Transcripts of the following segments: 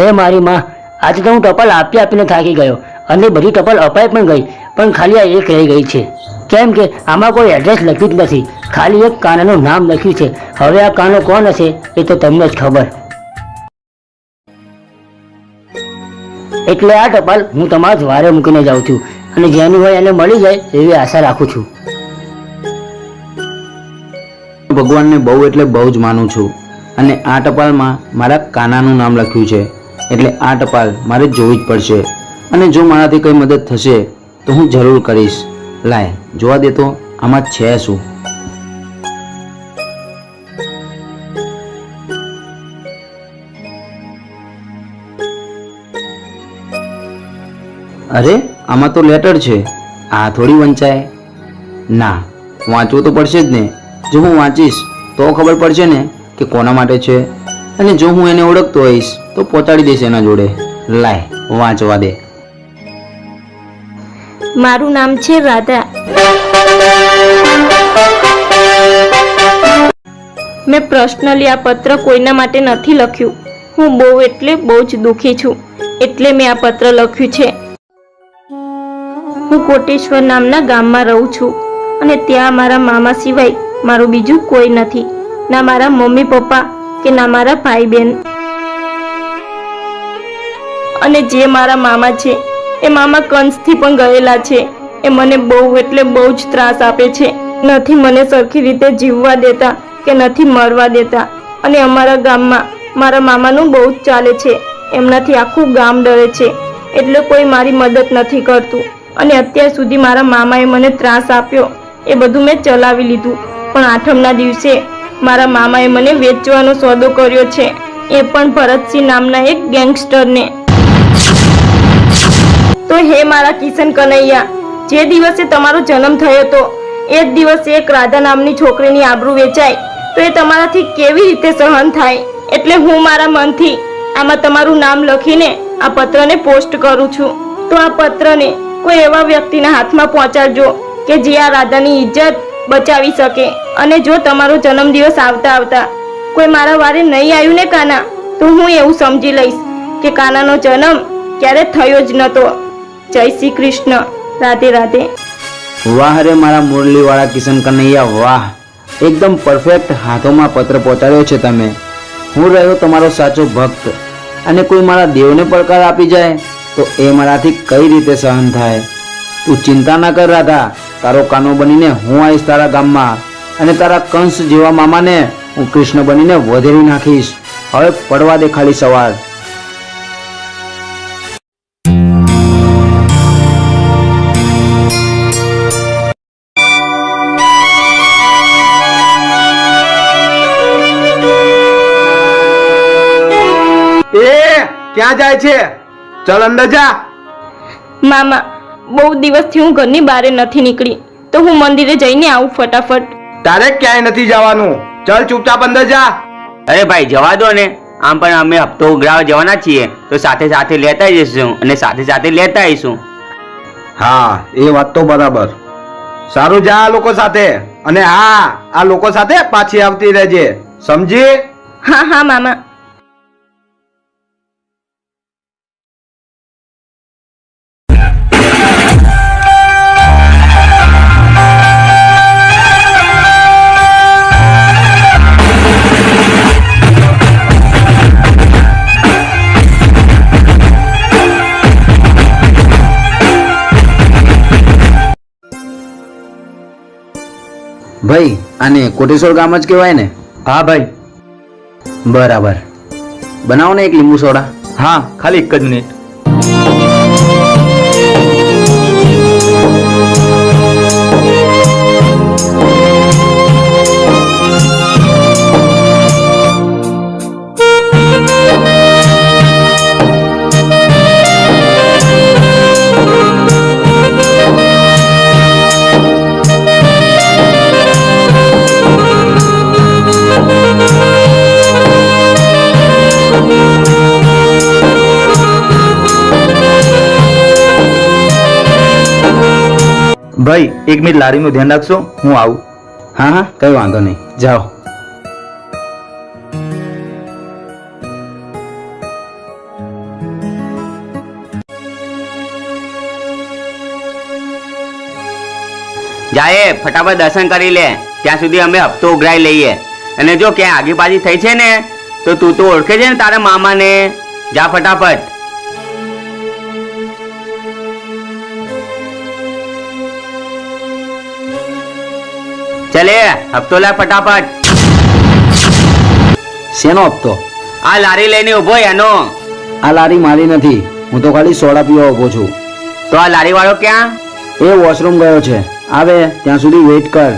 હે મારી માં આજે તો હું ટપાલ આપી આપીને થાકી ગયો અને બધી ટપાલ અપાઈ પણ ગઈ, પણ ખાલી આ એક રહી ગઈ છે. કેમ કે આમાં કોઈ એડ્રેસ લખ્યું જ નથી. ખાલી એક કાનાનું નામ લખ્યું છે. હવે આ કાનો કોણ હશે, એ તો તમને જ ખબર. એટલે આ ટપાલ હું તમારા વારે મૂકીને જાઉં છું અને જેનું હોય એને મળી જાય એવી આશા રાખું છું. ભગવાનને બહુ એટલે બહુ જ માનું છું. અને આ ટપાલમાં મારા કાનાનું નામ લખ્યું છે. એટલે આ ટપાલ મારે જોવી જ પડશે. અને જો મારાથી કંઈ મદદ થશે, તો હું જરૂર કરીશ. લાય, જોવા દે તો આમાં છે શું? અરે, આમાં તો લેટર છે. આ થોડી વંચાય. ના, વાંચવું તો પડશે જ ને. જો હું વાંચીશ, તો ખબર પડશે ને કે કોના માટે છે. અને જો હું એને ઓળખતો હોઈશ તો પહોંચાડી દઈશ એના જોડે. લાય, વાંચવા દે. મારું નામ છે રાધા. મેં પર્સનલી આ પત્ર કોઈના માટે નથી લખ્યું. હું બહુ એટલે બહુ જ દુઃખી છું. એટલે મેં આ પત્ર લખ્યું છે. હું કોટેશ્વર નામના ગામમાં રહું છું અને ત્યાં મારા મામા સિવાય મારું બીજું કોઈ નથી. ના મારા મમ્મી પપ્પા કે ના મારા ભાઈ બહેન અને જે મારા મામા છે, એ મામા કંસથી પણ ગયેલા છે. એ મને બહુ એટલે બહુ જ ત્રાસ આપે છે. નથી મને સરખી રીતે જીવવા દેતા કે નથી મરવા દેતા. અને અમારા ગામમાં મારા મામાનું બહુ જ ચાલે છે. એમનાથી આખું ગામ ડરે છે. એટલે કોઈ મારી મદદ નથી કરતું. અને અત્યાર સુધી મારા મામાએ મને ત્રાસ આપ્યો. એ બધું મેં ચલાવી લીધું. પણ આઠમના દિવસે મારા મામાએ મને વેચવાનો સોદો કર્યો છે. એ પણ ભરતસિંહ નામના એક ગેંગસ્ટરને. તો હે મારા કિશન કનૈયા, જે દિવસે તમારો જન્મ થયો હતો એ જ દિવસે એક રાધા નામની છોકરીની આબરૂ વેચાય, તો એ તમારાથી કેવી રીતે સહન થાય? એટલે હું મારા મનથી આમાં તમારું નામ લખીને આ પત્રને પોસ્ટ કરું છું. તો આ પત્રને કોઈ એવા વ્યક્તિના હાથમાં પહોંચાડજો કે જે આ રાધાની ઇજ્જત બચાવી શકે. અને જો તમારો જન્મદિવસ આવતા આવતા કોઈ મારા વારે નહીં આવ્યું ને કાના, તો હું એવું સમજી લઈશ કે કાનાનો જન્મ ક્યારે થયો જ નહોતો જય શ્રી કૃષ્ણ. રાધે રાધે. વાહ રે મારા મુરલીવાળા કિશન કનૈયા, વાહ. એકદમ પરફેક્ટ હાથોમાં પત્ર પહોંચાડ્યો છે તમે. હું રહ્યો તમારો સાચો ભક્ત. અને કોઈ મારા દેવને પડકાર આપી જાય, તો એ મારાથી કઈ રીતે સહન થાય? તું ચિંતા ના કર રાધા. તારો કાનો બનીને હું આવીશ તારા ગામમાં. અને તારા કંસ જેવા મામાને હું કૃષ્ણ બનીને વધેરી નાખીશ. હવે પડવા દે ખાલી સવાર. ક્યાં જાય છે? ચલ અંદર જા. મામા બહુ દિવસથી હું ઘરની બહાર નથી નીકળી. તો હું મંદિરે જઈને આવું ફટાફટ. તારે ક્યાંય નથી જવાનું. ચલ ચૂપચાપ અંદર જા. અરે ભાઈ જવા દો ને. આમ પણ અમે હપ્તો ઉઘરાવા જવાના છીએ. તો સાથે સાથે લેતા જઈશું અને સાથે સાથે લેતા આવીશું. હા એ વાત તો બરાબર. સારું જા આ લોકો સાથે. અને હા આ લોકો સાથે પાછી આવતી રહેજે. સમજી? હા હા મામા. ભાઈ આને કોટેશ્વર ગામ જ કહેવાય ને? હા ભાઈ. બરાબર. બનાવો ને એક લીંબુ સોડા. હા ખાલી એક જ મિનિટ. ભાઈ એક મિનિટ લારીનું ધ્યાન રાખશો? હું આવું. હા હા. કઈ વાંધો નહીં. જાઓ. જાએ ફટાફટ દર્શન કરી લે. ત્યાં સુધી અમે હપ્તો ઉઘરાઈ લઈએ. અને જો ક્યાંય આગીબાજી થઈ છે ને તો તું તો ઓળખે છે ને તારા મામાને? જા ફટાફટ. ચલે હપ્તો લે ફટાફટ શેનો હપ્તો? આ લારી લઈને ઊભો એનો. આ લારી મારી નથી હું તો ખાલી સોડા પીવા ઊભો છું. તો આ લારી વાળો ક્યાં? એ વોશરૂમ ગયો છે. આવે ત્યાં સુધી વેઇટ કર.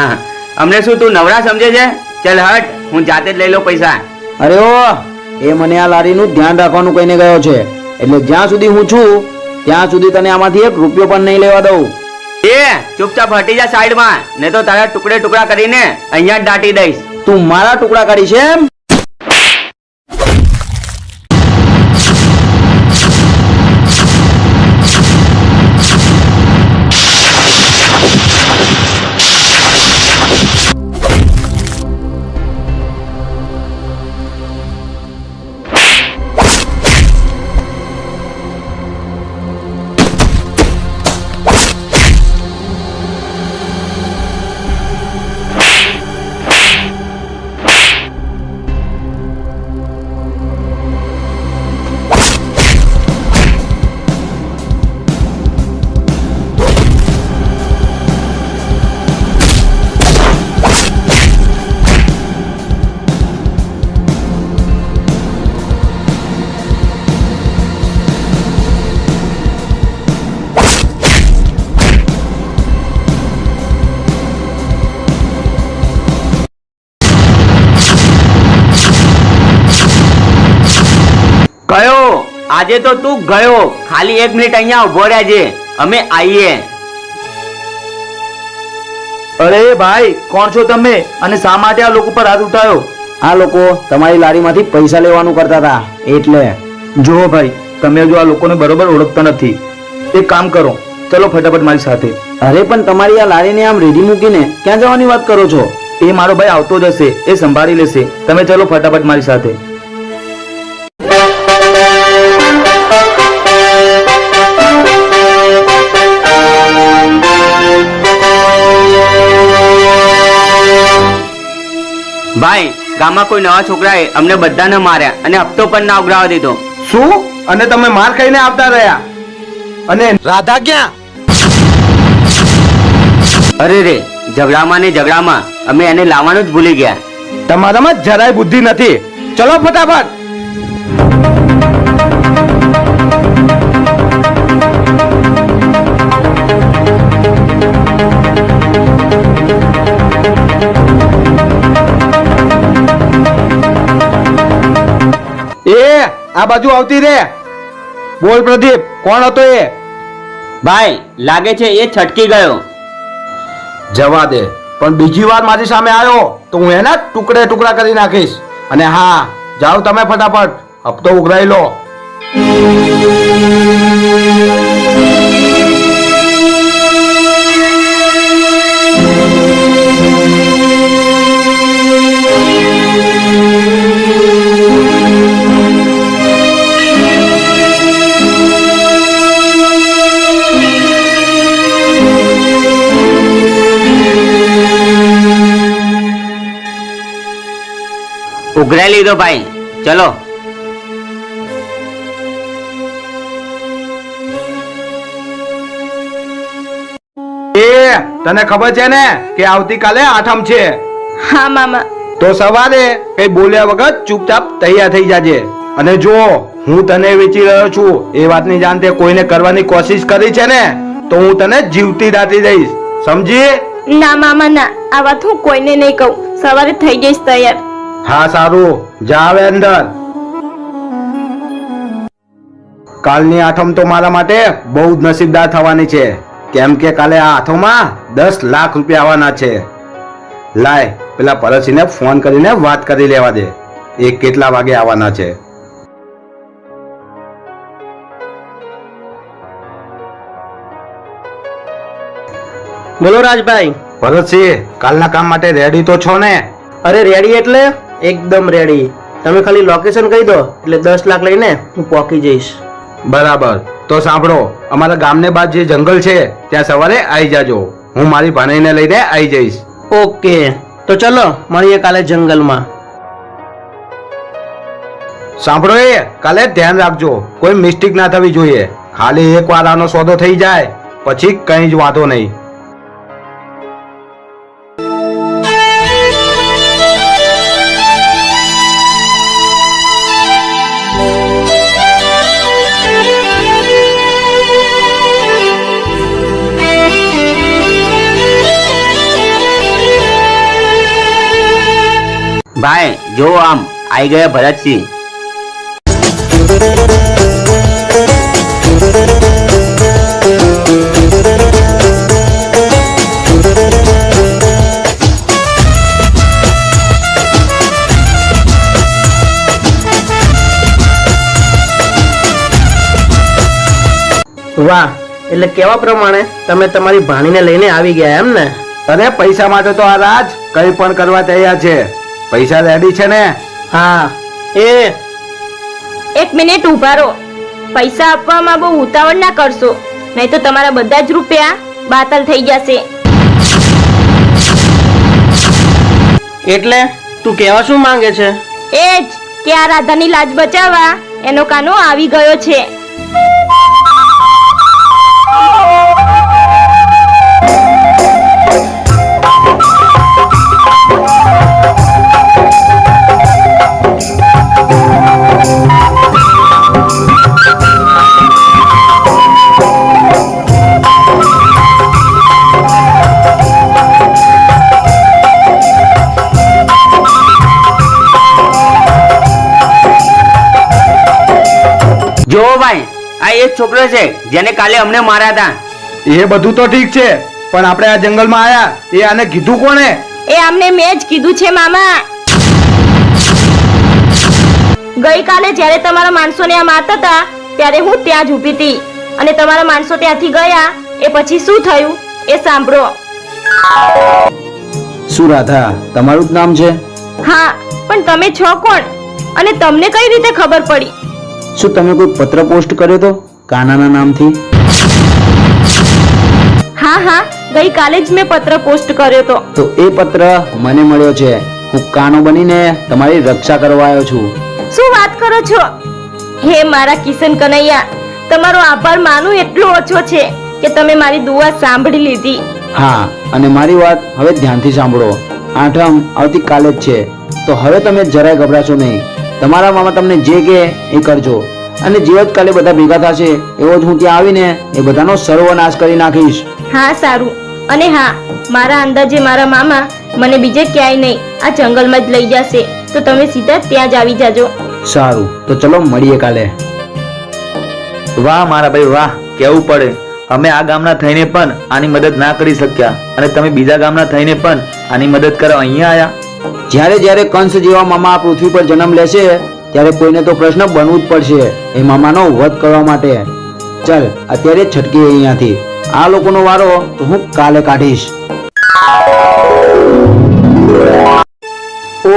અમને શું તું નવરા સમજે છે? ચલ હટ હું જાતે જ લઈ લઉં પૈસા. અરે ઓ એ મને આ લારીનું ધ્યાન રાખવાનું કહીને ગયો છે. એટલે જ્યાં સુધી હું છું ત્યાં સુધી તને આમાંથી એક રૂપિયો પણ નહીં લેવા દઉં. એ, ચૂપચાપ હટી જા સાઈડમાં. ને તો તારા ટુકડે ટુકડા કરીને અહીંયા દાટી દઈશ. તું મારા ટુકડા કરીશ એમ? આજે તો તું ગયો. ખાલી એક મિનિટ અહીંયા ઊભો રહેજે. અમે આવીએ અરે ભાઈ કોણ છો તમે? અને શા માટે આ લોકો પર હાથ ઉઠાયો? આ લોકો તમારી લારીમાંથી પૈસા લેવાનું કરતા હતા. એટલે. જુઓ ભાઈ તમે જો આ લોકોને બરોબર ઓળખતા નથી. એક કામ કરો. ચલો ફટાફટ મારી સાથે. અરે પણ તમારી આ લારીને આમ રેડી મૂકીને ક્યાં જવાની વાત કરો છો? એ મારો ભાઈ આવતો જ હશે. એ સંભાળી લેશે. તમે ચલો ફટાફટ મારી સાથે. ભાઈ ગામમાં કોઈ નવા છોકરાએ અમને બધાને માર્યા અને હપ્તો પણ ના ઉઘરાવા દીધો. શું? અને તમે માર ખાઈને આવતા રહ્યા? અને રાધા ક્યાં? અરે રે ઝઘડામાં ને ઝઘડામાં અમે એને લાવવાનું જ ભૂલી ગયા. તમારામાં જરાય બુદ્ધિ નથી. ચલો ફટાફટ. આ બાજુ આવતી રે. બોલ પ્રદીપ કોણ હતો એ? ભાઈ લાગે છે એ છટકી ગયો. જવા દે. પણ બીજી વાર મારી સામે આવ્યો તો હું એના ટુકડે ટુકડા કરી નાખીશ. અને હા જાઓ તમે ફટાફટ. હપ્તો ઉઘરાઈ લો. ઉઘરાઈ લીધો ભાઈ. ચલો. એ તને ખબર છે ને કે આવતીકાલે આઠમ છે? હા મામા. તો સવારે કઈ બોલ્યા વગર ચૂપચાપ તૈયાર થઈ જાજે. અને જો હું તને વેચી રહ્યો છું એ વાતની જાણ તે કોઈને કરવાની કોશિશ કરી છે ને તો હું તને જીવતી દાટી દઈશ. સમજી? ના મામા ના. આ વાત હું કોઈને નહીં કહું. સવારે થઈ જઈશ તૈયાર. હા સારું. જા અંદર. કાલની આઠમ તો મારા માટે બહુ જ નસીબદાર થવાની છે. કેમ કે કાલે આ આઠમમાં દસ લાખ રૂપિયા આવવાના છે. લાય પેલા પરસીને ફોન કરીને વાત કરી લેવા દે. એ કેટલા વાગે આવવાના છે? બોલો રાજભાઈ. ભરતસિંહ કાલના કામ માટે રેડી તો છો ને? અરે રેડી એટલે? એકદમ રેડી તમે ખાલી લોકેશન કહી દો એટલે દસ લાખ લઈને હું પહોંચી જઈશ. બરાબર. તો સાંભળો અમારા ગામને બાદ જે જંગલ છે ત્યાં સવારે આવી જાજો. હું મારી ભાણીને લઈને આવી જઈશ. ઓકે તો ચલો મળીએ કાલે જંગલમાં. સાંભળો એ કાલે ધ્યાન રાખજો. કોઈ મિસ્ટેક ના થવી જોઈએ. ખાલી એક વાર આનો સોદો થઈ જાય પછી કઈ જ વાંધો નહીં. ભાઈ જો આમ આઈ ગયા ભરતસિંહ. વાહ એટલે કેવા પ્રમાણે તમે તમારી ભાણીને લઈને આવી ગયા એમ ને? અરે પૈસા માટે તો આ રાજ કઈ પણ કરવા તૈયાર છે. પૈસા રેડી છે ને? હા. એ. એક મિનિટ ઊભા રહો. પૈસા આપવામાં બહુ ઉતાવળ ના કરશો. નહીં તો તમારા બધા જ રૂપિયા બાતલ થઈ જશે. એટલે તું કહેવા શું માંગે છે? એ જ કે આ રાધાની લાજ બચાવવા એનો કાનો આવી ગયો છે. જો ભાઈ આ એ છોકરો છે જેને કાલે અમને માર્યા હતા એ બધું તો ઠીક છે પણ આપણે આ જંગલમાં આયા એ આને કીધું કોણે? એ અમને મેં જ કીધું છે મામા. ગઈકાલે જ્યારે તમારા માણસોને આ મારતા હતા ત્યારે હું ત્યાં જ ઊભી હતી અને તમારા માણસો ત્યાંથી ગયા એ પછી શું થયું એ સાંભળો. શું રાધા તમારું જ નામ છે? હા પણ તમે છો કોણ? અને તમને કઈ રીતે ખબર પડી? શું તમે કોઈ પત્ર પોસ્ટ કર્યો તો કાનાના નામથી? હા હા. ગઈકાલે જ મેં પત્ર પોસ્ટ કર્યો તો. તો એ પત્ર મને મળ્યો છે. હું કાનો બનીને તમારી રક્ષા કરવા આવ્યો છું. શું વાત કરો છો? હે મારા કિશન કનૈયા તમારો આભાર માનું એટલો ઓછો છે કે તમે મારી દુઆ સાંભળી લીધી. હા અને મારી વાત હવે ધ્યાનથી સાંભળો. આઠમ આવતીકાલે જ છે. તો હવે તમે જરાય ગભરાશો નહીં. તમારા મામા તમને જે કહે એ કરજો. અને જે જ કાલે બધા ભેગા થશે એવો જ હું ત્યાં આવીને એ બધાનો સર્વનાશ કરી નાખીશ. હા સારું. અને હા મારા અંદાજે મારા મામા મને બીજે ક્યાંય નહીં આ જંગલમાં જ લઈ જશે. તો તમે સીધા ત્યાં જ આવી જાજો. સારું. તો ચલો મળીએ કાલે. વાહ મારા ભાઈ વાહ. કેવું પડે. અમે આ ગામના થઈને પણ આની મદદ ના કરી શક્યા. અને તમે બીજા ગામના થઈને પણ આની મદદ કરવા અહીંયા આયા. જ્યારે જ્યારે કંસ જેવા મામા પૃથ્વી પર જન્મ લેશે ત્યારે કોઈને તો પ્રશ્ન બનવું જ પડશે એ મામાનો વધ કરવા માટે. ચાલ અત્યારે છટકી અહીંયાથી. આ લોકોનો વારો તો હું કાલે કાઢીશ. ઓ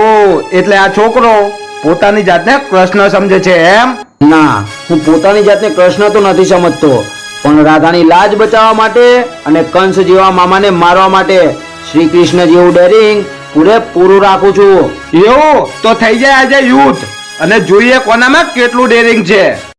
એટલે આ છોકરો પોતાની જાતને કૃષ્ણ સમજે છે એમ? ના હું પોતાની જાતને કૃષ્ણ તો નથી સમજતો પણ રાધાની લાજ બચાવવા માટે અને કંસ જેવા મામાને મારવા માટે શ્રી કૃષ્ણ જેવું ડેરિંગ પૂરેપૂરું રાખું છું. એવું? તો થઈ જાય આજે યુદ્ધ. અને જોઈએ કોનામાં કેટલું ડેરિંગ છે.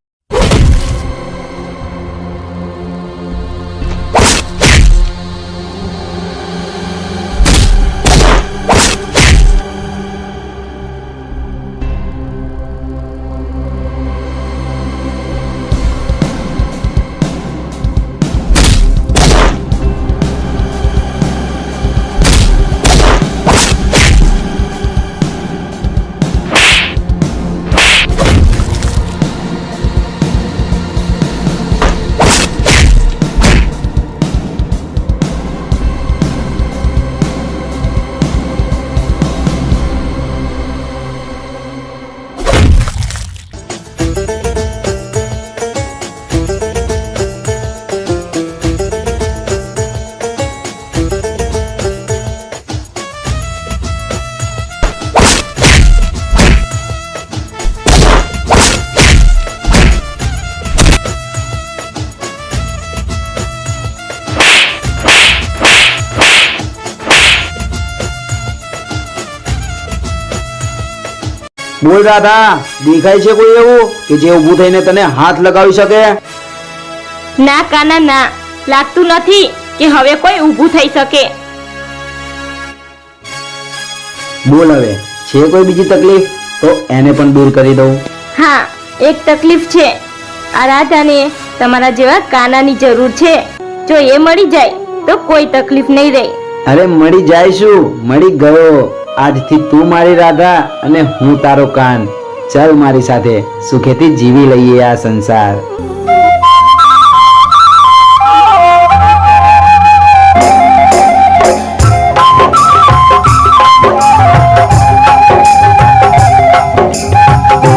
બોલ રાધા દેખાય છે કોઈ એવું કે જે ઊભું થઈને તને હાથ લગાવી શકે? ના કાના ના. લાગતું નથી કે હવે કોઈ ઊભું થઈ શકે. બોલ હવે છે કોઈ બીજી તકલીફ? તો એને પણ દૂર કરી દઉં. હા એક તકલીફ છે. આ રાધાને તમારા જેવા કાનાની જરૂર છે. જો એ મળી જાય તો કોઈ તકલીફ નહીં રહે. અરે મળી જાય શું? મળી ગયો. આજથી તું મારી રાધા અને હું તારો કાન. ચાલ મારી સાથે સુખેથી જીવી લઈએ આ સંસાર.